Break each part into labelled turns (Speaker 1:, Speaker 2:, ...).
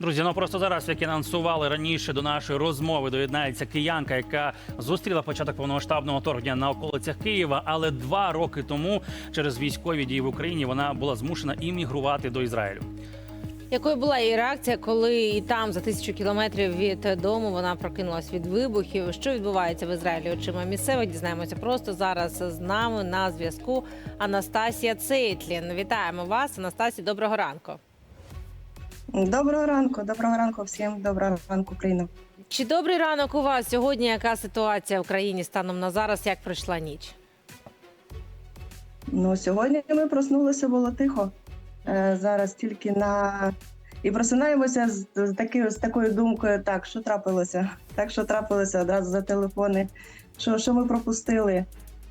Speaker 1: Друзі, ну просто зараз, як і анонсували раніше до нашої розмови, доєднається киянка, яка зустріла початок повномасштабного вторгнення на околицях Києва. Але два роки тому через військові дії в Україні вона була змушена іммігрувати до Ізраїлю.
Speaker 2: Якою була її реакція, коли і там за тисячу кілометрів від дому вона прокинулась від вибухів? Що відбувається в Ізраїлі? Очима місцевих дізнаємося просто зараз з нами на зв'язку. Анастасія Цейтлін. Вітаємо вас, Анастасія. Доброго ранку.
Speaker 3: Доброго ранку, доброго ранку всім. Доброго ранку, Україна.
Speaker 2: Чи добрий ранок у вас сьогодні? Яка ситуація в країні станом на зараз? Як пройшла ніч?
Speaker 3: Ну сьогодні ми проснулися, було тихо. Е, зараз тільки на і просинаємося з, з, таки, з такою думкою: так, що трапилося? Так, що трапилося одразу за телефони. Що, що ми пропустили?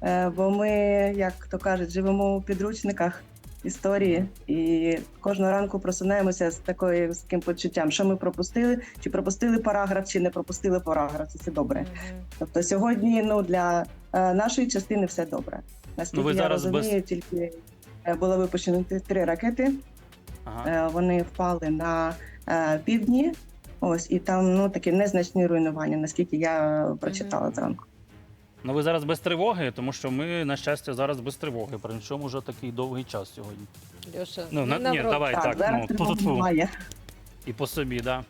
Speaker 3: Е, бо ми, як то кажуть, живемо у підручниках історії, і кожного ранку просинаємося з такою з таким почуттям, що ми пропустили, чи пропустили параграф, чи не пропустили параграф. Це все добре.
Speaker 2: Мгм.
Speaker 3: Тобто сьогодні ну для е, нашої частини все добре. Наскільки
Speaker 1: Ну, ви
Speaker 3: я
Speaker 1: зараз
Speaker 3: розумію, тільки е, було випущено три ракети.
Speaker 1: Ага.
Speaker 3: Е, вони впали на е, півдні. Ось і там ну такі незначні руйнування, наскільки я прочитала зранку.
Speaker 1: Ну ви зараз без тривоги, тому що ми, на щастя, зараз без тривоги. Причому вже такий довгий час сьогодні.
Speaker 2: Льоша,
Speaker 1: Ну
Speaker 2: не
Speaker 1: на ні, давай так. ну,
Speaker 3: тривоги
Speaker 1: тьфу-тьфу.
Speaker 3: немає.
Speaker 1: І по собі, да.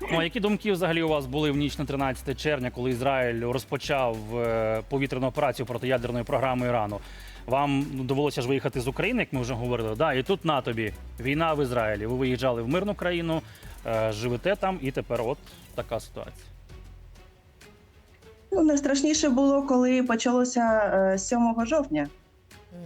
Speaker 1: Ну, а які думки взагалі у вас були в ніч на 13 червня, коли Ізраїль розпочав е, повітряну операцію проти ядерної програми Ірану? Вам ну, довелося ж виїхати з України, як ми вже говорили. Да, і тут на тобі війна в Ізраїлі. Ви виїжджали в мирну країну, е, живете там, і тепер от така ситуація.
Speaker 3: Ну найстрашніше було, коли почалося е, 7 жовтня.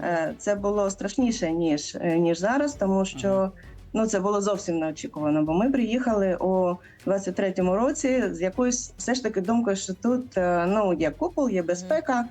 Speaker 3: Е, Це було страшніше ніж, е, ніж зараз, тому що ну це було зовсім неочікувано. Бо ми приїхали у 23-му році з якоюсь все ж таки думкою, що тут е, ну є купол, є безпека.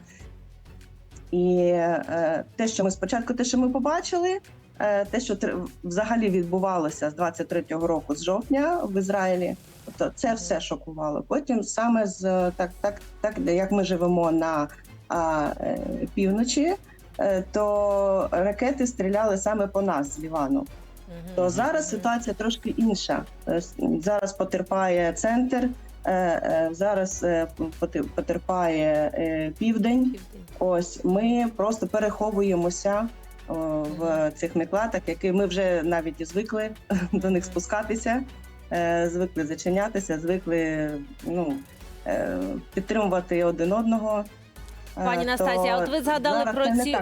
Speaker 3: І е, те, що ми спочатку, те, що ми побачили, е, те, що взагалі відбувалося з 23-го року, з жовтня в Ізраїлі, тобто це все шокувало. Потім саме з так, так, так як ми живемо на а, е, півночі, е, то ракети стріляли саме по нас з Лівану. То зараз ситуація трошки інша. Е, Зараз потерпає центр, зараз потерпає південь. Ось ми просто переховуємося в цих міклатах, які ми вже навіть звикли до них спускатися, звикли зачинятися, звикли ну, е, підтримувати один одного. Е,
Speaker 2: Пані Настасія, от ви згадали
Speaker 3: зараз
Speaker 2: про ці.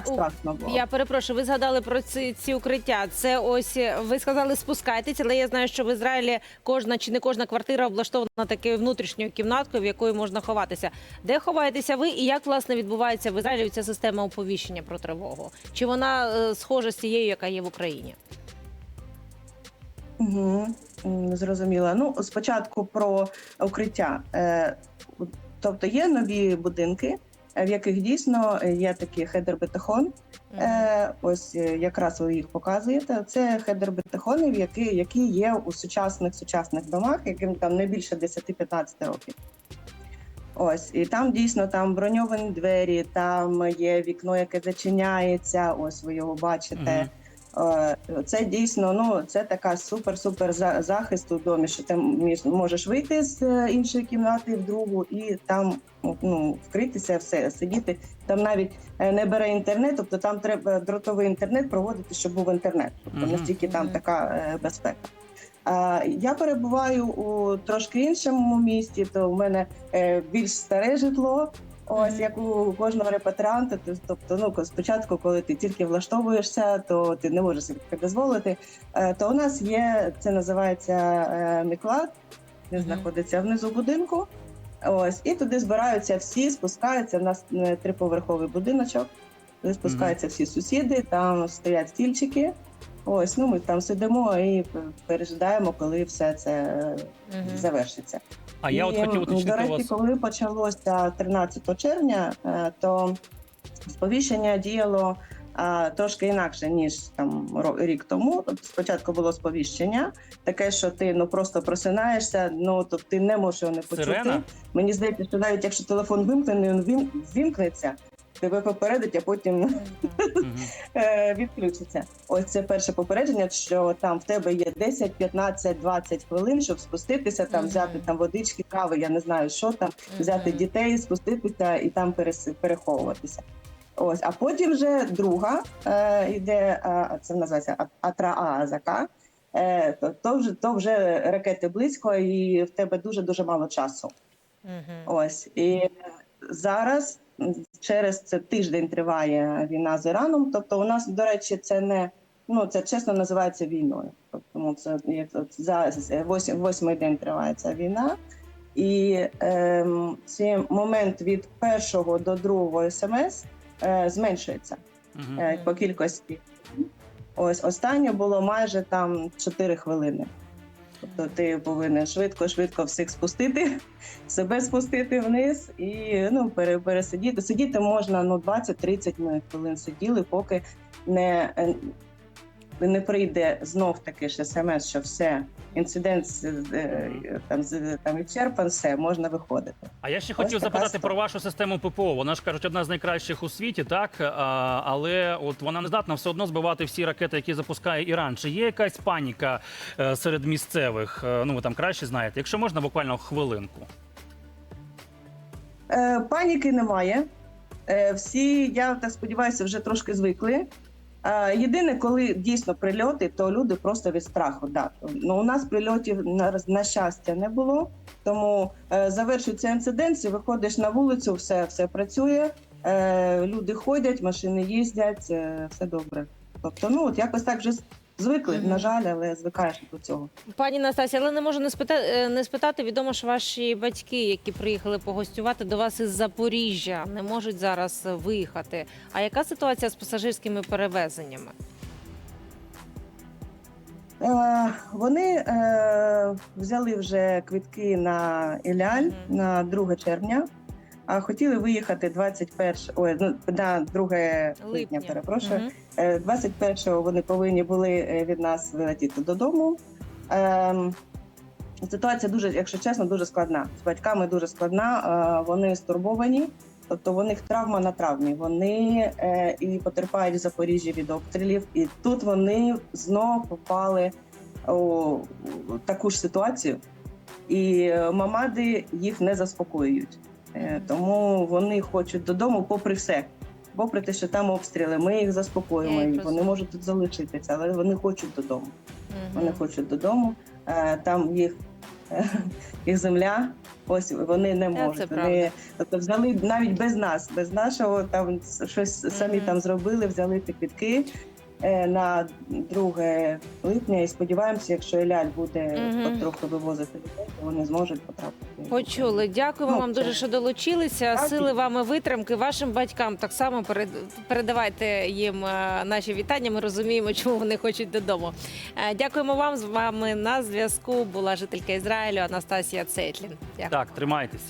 Speaker 2: Я перепрошую, ви згадали про ці, ці укриття. Це ось е, ви сказали, спускайтесь, але я знаю, що в Ізраїлі кожна чи не кожна квартира облаштована такою внутрішньою кімнаткою, в якої можна ховатися. Де ховаєтеся ви, і як власне відбувається в Ізраїлі ця система оповіщення про тривогу? Чи вона е, схожа з тією, яка є в Україні?
Speaker 3: Угу, зрозуміла. Ну, спочатку про укриття. Е, тобто є нові будинки, в яких дійсно є такий хедер-бетахон.
Speaker 2: Мгм.
Speaker 3: Е, ось е, якраз ви їх показуєте. Це хедер-бетахони, які, які є у сучасних сучасних домах, яким там не більше 10-15 років. Ось, і там дійсно там броньовані двері, там є вікно, яке зачиняється. Ось ви його бачите. Е, Це дійсно ну це така супер-супер за- захист у домі, що ти між- можеш вийти з е, іншої кімнати в другу і там ну вкритися, все сидіти. Там навіть е, не бере інтернет, тобто там треба дротовий інтернет проводити, щоб був інтернет. Тобто настільки там така е, безпека. А, Я перебуваю у трошки іншому місті, то в мене е, більш старе житло. Ось
Speaker 2: Мгм.
Speaker 3: як у кожного репатріанта, то- тобто, ну спочатку, коли ти тільки влаштовуєшся, то ти не можеш собі таке дозволити. Е, То у нас є це називається е, міклад, він
Speaker 2: Мгм.
Speaker 3: знаходиться внизу будинку. Ось і туди збираються всі, спускаються. У нас е, триповерховий будиночок. Туди спускаються всі сусіди, там стоять стільчики. Ось, ну ми там сидимо і пережидаємо, коли все це завершиться.
Speaker 1: А я от
Speaker 3: І,
Speaker 1: хотів уточнити до
Speaker 3: речі,
Speaker 1: вас.
Speaker 3: коли почалося 13 червня, е, то сповіщення діяло трошки інакше ніж там рік тому. Тобто спочатку було сповіщення, таке, що ти ну просто просинаєшся, ну тобто ти не можеш його не почути.
Speaker 1: Сирена?
Speaker 3: Мені здається, що навіть якщо телефон вимкнений, він вімкнеться. Тебе попередить, а потім е, відключиться. Ось це перше попередження, що там в тебе є 10, 15, 20 хвилин, щоб спуститися, там взяти там водички, кави, я не знаю, що там, взяти дітей, спуститися і там переховуватися. Ось, а потім вже друга е, йде, е, це називається атраазака. Е, то, то вже то вже ракети близько, і в тебе дуже дуже мало часу.
Speaker 2: Мгм.
Speaker 3: Ось і зараз через це тиждень триває війна з Іраном. Тобто, у нас, до речі, це не ну це чесно називається війною. Тобто, ну, це як зараз восьмий день триває ця війна. І ем, цей момент від першого до другого смс е, зменшується е, по кількості. Ось останнє було майже там 4 хвилини. Тобто ти повинен швидко, швидко всіх спустити, себе спустити вниз і ну, пере, пересидіти. Сидіти можна ну, 20-30 ми хвилин сиділи, поки не, не прийде знов таки ж смс, що все, інцидент е, там, з- там відчерпан, все, можна виходити.
Speaker 1: А я ще
Speaker 3: Ось
Speaker 1: хотів запитати
Speaker 3: ситуація.
Speaker 1: про вашу систему ППО. Вона ж кажуть, одна з найкращих у світі, так а, але от вона не здатна все одно збивати всі ракети, які запускає Іран. Чи є якась паніка е, серед місцевих? Е, Ну ви там краще знаєте. Якщо можна, буквально хвилинку.
Speaker 3: Паніки немає. Всі, я так сподіваюся, вже трошки звикли. Е, єдине, коли дійсно прильоти, то люди просто від страху. Да. Ну, у нас прильотів на, на щастя не було. Тому е, завершується інцидент, виходиш на вулицю, все, все працює, е, люди ходять, машини їздять, е, все добре. Тобто, ну от якось так вже звикли,
Speaker 2: Мгм.
Speaker 3: на жаль, але звикаєш до цього.
Speaker 2: Пані Настасія, але не можу не спитати, не спитати. Відомо, що ваші батьки, які приїхали погостювати до вас із Запоріжжя, не можуть зараз виїхати. А яка ситуація з пасажирськими перевезеннями?
Speaker 3: Е, Вони е, взяли вже квитки на Іляль
Speaker 2: Мгм.
Speaker 3: на 2 червня, хотіли виїхати 21, ой, ну, на 2 липня, перепрошую.
Speaker 2: Мгм.
Speaker 3: Е, 21-го вони повинні були е, від нас вилетіти додому. Ем, Ситуація дуже, якщо чесно, дуже складна. З батьками дуже складна. е, Вони стурбовані, тобто у них травма на травмі. Вони е, і потерпають в Запоріжжі від обстрілів, і тут вони знов попали у таку ж ситуацію, і е, мамади їх не заспокоюють. Е, Тому вони хочуть додому, попри все. Попри те, що там обстріли, ми їх заспокоїмо, і вони можуть тут залишитися, але вони хочуть додому. Вони хочуть додому. Е, Там їх, їх земля. Ось вони не можуть. Вони тобто взяли навіть без нас, без нашого там щось самі там зробили, взяли ці квітки е, на 2 липня. І сподіваємося, якщо Еляль буде
Speaker 2: Мгм.
Speaker 3: потроху вивозити людей, то вони зможуть потрапити.
Speaker 2: Почули. Дякуємо
Speaker 3: Ну,
Speaker 2: вам
Speaker 3: це-
Speaker 2: дуже, що долучилися.
Speaker 3: Так.
Speaker 2: Сили вам і витримки. Вашим батькам так само перед- передавайте їм е, наші вітання. Ми розуміємо, чому вони хочуть додому. Е, Дякуємо вам. З вами на зв'язку була жителька Ізраїлю Анастасія Цейтлін. Дякую.
Speaker 1: Так, тримайтесь.